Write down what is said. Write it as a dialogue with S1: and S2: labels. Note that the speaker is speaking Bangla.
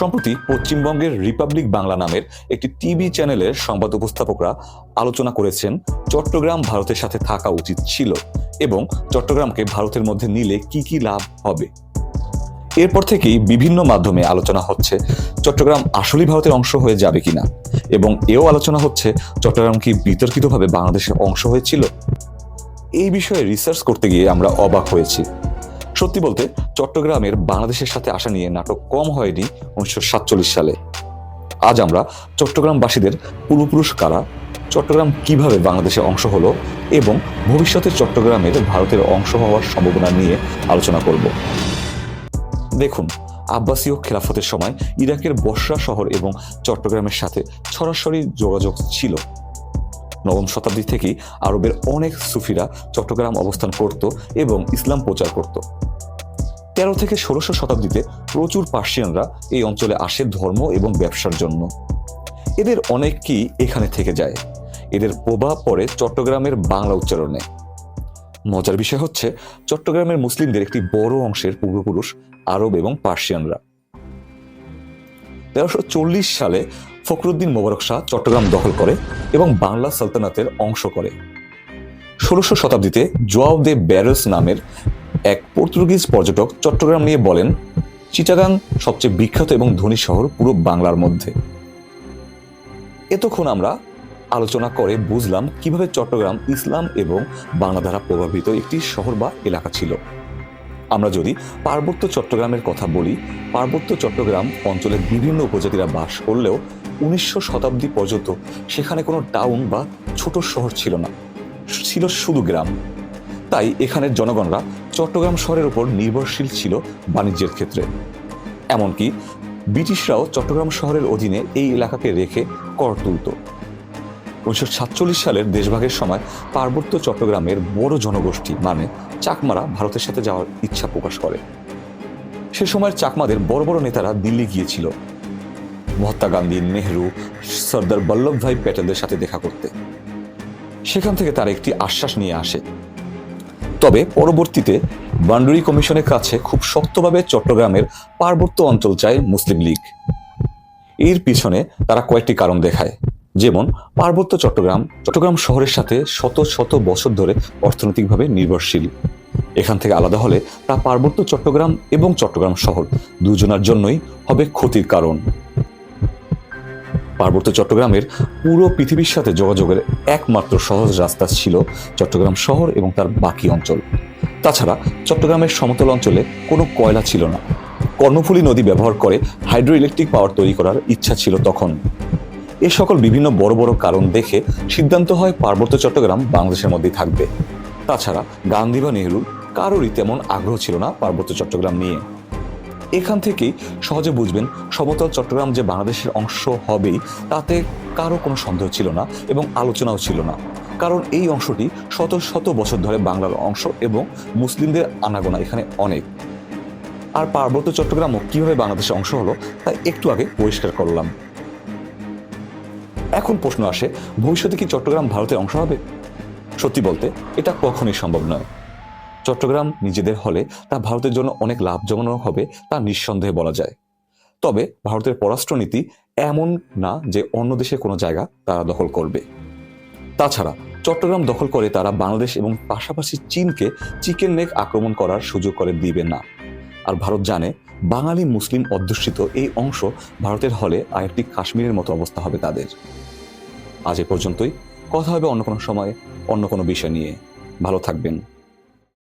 S1: সম্প্রতি পশ্চিমবঙ্গের রিপাবলিক বাংলা নামের একটি টিভি চ্যানেলের সংবাদ উপস্থাপকরা আলোচনা করেছেন, চট্টগ্রাম ভারতের সাথে থাকা উচিত ছিল এবং চট্টগ্রামকে ভারতের মধ্যে নিলে কি কি লাভ হবে। এরপর থেকেই বিভিন্ন মাধ্যমে আলোচনা হচ্ছে, চট্টগ্রাম আসলেই ভারতের অংশ হয়ে যাবে কিনা? এবং এও আলোচনা হচ্ছে, চট্টগ্রাম কি বিতর্কিতভাবে বাংলাদেশের অংশ হয়েছিল? এই বিষয়ে রিসার্চ করতে গিয়ে আমরা অবাক হয়েছি। সত্যি বলতে, চট্টগ্রামের বাংলাদেশের সাথে আসা নিয়ে নাটক কম হয়নি উনিশশো সাতচল্লিশ সালে। আজ আমরা চট্টগ্রামবাসীদের পূর্বপুরুষ কারা চট্টগ্রাম কীভাবে বাংলাদেশে অংশ হলো এবং ভবিষ্যতে চট্টগ্রামের ভারতের অংশ হওয়ার সম্ভাবনা নিয়ে আলোচনা করব। দেখুন, আব্বাসীয় খেলাফতের সময় ইরাকের বসরা শহর এবং চট্টগ্রামের সাথে সরাসরি যোগাযোগ ছিল। নবম শতাব্দী থেকেই আরবের অনেক সুফিরা চট্টগ্রাম অবস্থান করত এবং ইসলাম প্রচার করত। তেরো থেকে ষোলোশো শতাব্দীতে প্রচুর পার্সিয়ানরা এই অঞ্চলে আসে ধর্ম এবং ব্যবসার জন্য। এদের অনেককেই এখানে থেকে যায়। এদের প্রভাব পড়ে চট্টগ্রামের বাংলা উচ্চারণে। মজার বিষয় হচ্ছে, চট্টগ্রামের মুসলিমদের একটি বড় অংশের পূর্বপুরুষ আরব এবং পার্সিয়ানরা। তেরোশো চল্লিশ সালে ফখরুদ্দিন মোবারক শাহ চট্টগ্রাম দখল করে এবং বাংলা সালতানাতের অংশ করে। ষোলোশো শতাব্দীতে জোয়াও ব্যারস নামের এক পর্তুগিজ পর্যটক চট্টগ্রাম নিয়ে বলেন, চিটাগাং সবচেয়ে বিখ্যাত এবং ধনী শহর পুরো বাংলার মধ্যে। এতক্ষণ আমরা আলোচনা করে বুঝলাম কীভাবে চট্টগ্রাম ইসলাম এবং বাংলা দ্বারা প্রভাবিত একটি শহর বা এলাকা ছিল। আমরা যদি পার্বত্য চট্টগ্রামের কথা বলি, পার্বত্য চট্টগ্রাম অঞ্চলের বিভিন্ন উপজাতিরা বাস করলেও উনিশশো শতাব্দী পর্যন্ত সেখানে কোনো টাউন বা ছোট শহর ছিল না। ছিল শুধু গ্রাম। তাই এখানের জনগণরা চট্টগ্রাম শহরের উপর নির্ভরশীল ছিল বাণিজ্যের ক্ষেত্রে। এমনকি ব্রিটিশরাও চট্টগ্রাম শহরের অধীনে এই এলাকাকে রেখে কর তুলত। উনিশশো সাতচল্লিশ সালের দেশভাগের সময় পার্বত্য চট্টগ্রামের বড় জনগোষ্ঠী মানে চাকমারা ভারতের সাথে যাওয়ার ইচ্ছা প্রকাশ করে। সে সময়ের চাকমাদের বড় বড় নেতারা দিল্লি গিয়েছিল। মহাত্মা গান্ধী, নেহরু, সর্দার বল্লভভাই প্যাটেলদের সাথে দেখা করতে। সেখান থেকে তারা একটি আশ্বাস নিয়ে আসে। তবে পরবর্তীতে বান্ডুরি কমিশনের কাছে খুব শক্তভাবে চট্টগ্রামের পার্বত্য অঞ্চল চায় মুসলিম লীগ। এর পিছনে তারা কয়েকটি কারণ দেখায়। যেমন, পার্বত্য চট্টগ্রাম চট্টগ্রাম শহরের সাথে শত শত বছর ধরে অর্থনৈতিকভাবে নির্ভরশীল। এখান থেকে আলাদা হলে তা পার্বত্য চট্টগ্রাম এবং চট্টগ্রাম শহর দুজনার জন্যই হবে ক্ষতির কারণ। পার্বত্য চট্টগ্রামের পুরো পৃথিবীর সাথে যোগাযোগের একমাত্র সহজ রাস্তা ছিল চট্টগ্রাম শহর এবং তার বাকি অঞ্চল। তাছাড়া চট্টগ্রামের সমতল অঞ্চলে কোনো কয়লা ছিল না। কর্ণফুলী নদী ব্যবহার করে হাইড্রো ইলেকট্রিক পাওয়ার তৈরি করার ইচ্ছা ছিল তখন। এ সকল বিভিন্ন বড় বড় কারণ দেখে সিদ্ধান্ত হয় পার্বত্য চট্টগ্রাম বাংলাদেশের মধ্যেই থাকবে। তাছাড়া গান্ধী বা নেহরুর কারোরই তেমন আগ্রহ ছিল না পার্বত্য চট্টগ্রাম নিয়ে। এখান থেকেই সহজে বুঝবেন সমতল চট্টগ্রাম যে বাংলাদেশের অংশ হবেই, তাতে কারও কোনো সন্দেহ ছিল না এবং আলোচনাও ছিল না। কারণ এই অংশটি শত শত বছর ধরে বাংলার অংশ এবং মুসলিমদের আনাগোনা এখানে অনেক। আর পার্বত্য চট্টগ্রামও কীভাবে বাংলাদেশের অংশ হলো, তা একটু আগে পরিষ্কার করলাম। এখন প্রশ্ন আসে, ভবিষ্যতে কি চট্টগ্রাম ভারতের অংশ হবে? সত্যি বলতে, এটা কখনোই সম্ভব নয়। চট্টগ্রাম নিজেদের হলে তা ভারতের জন্য অনেক লাভজনক হবে তা নিঃসন্দেহে বলা যায়। তবে ভারতের পররাষ্ট্রনীতি এমন না যে অন্য দেশে কোনো জায়গা তারা দখল করবে। তাছাড়া চট্টগ্রাম দখল করে তারা বাংলাদেশ এবং পাশাপাশি চীনকে চিকেন নেক আক্রমণ করার সুযোগ করে দিবে না। আর ভারত জানে বাঙালি মুসলিম অধ্যুষিত এই অংশ ভারতের হলে আরেকটি কাশ্মীরের মতো অবস্থা হবে তাদের। আজ এ পর্যন্তই। কথা হবে অন্য কোনো সময়, অন্য কোনো বিষয় নিয়ে। ভালো থাকবেন।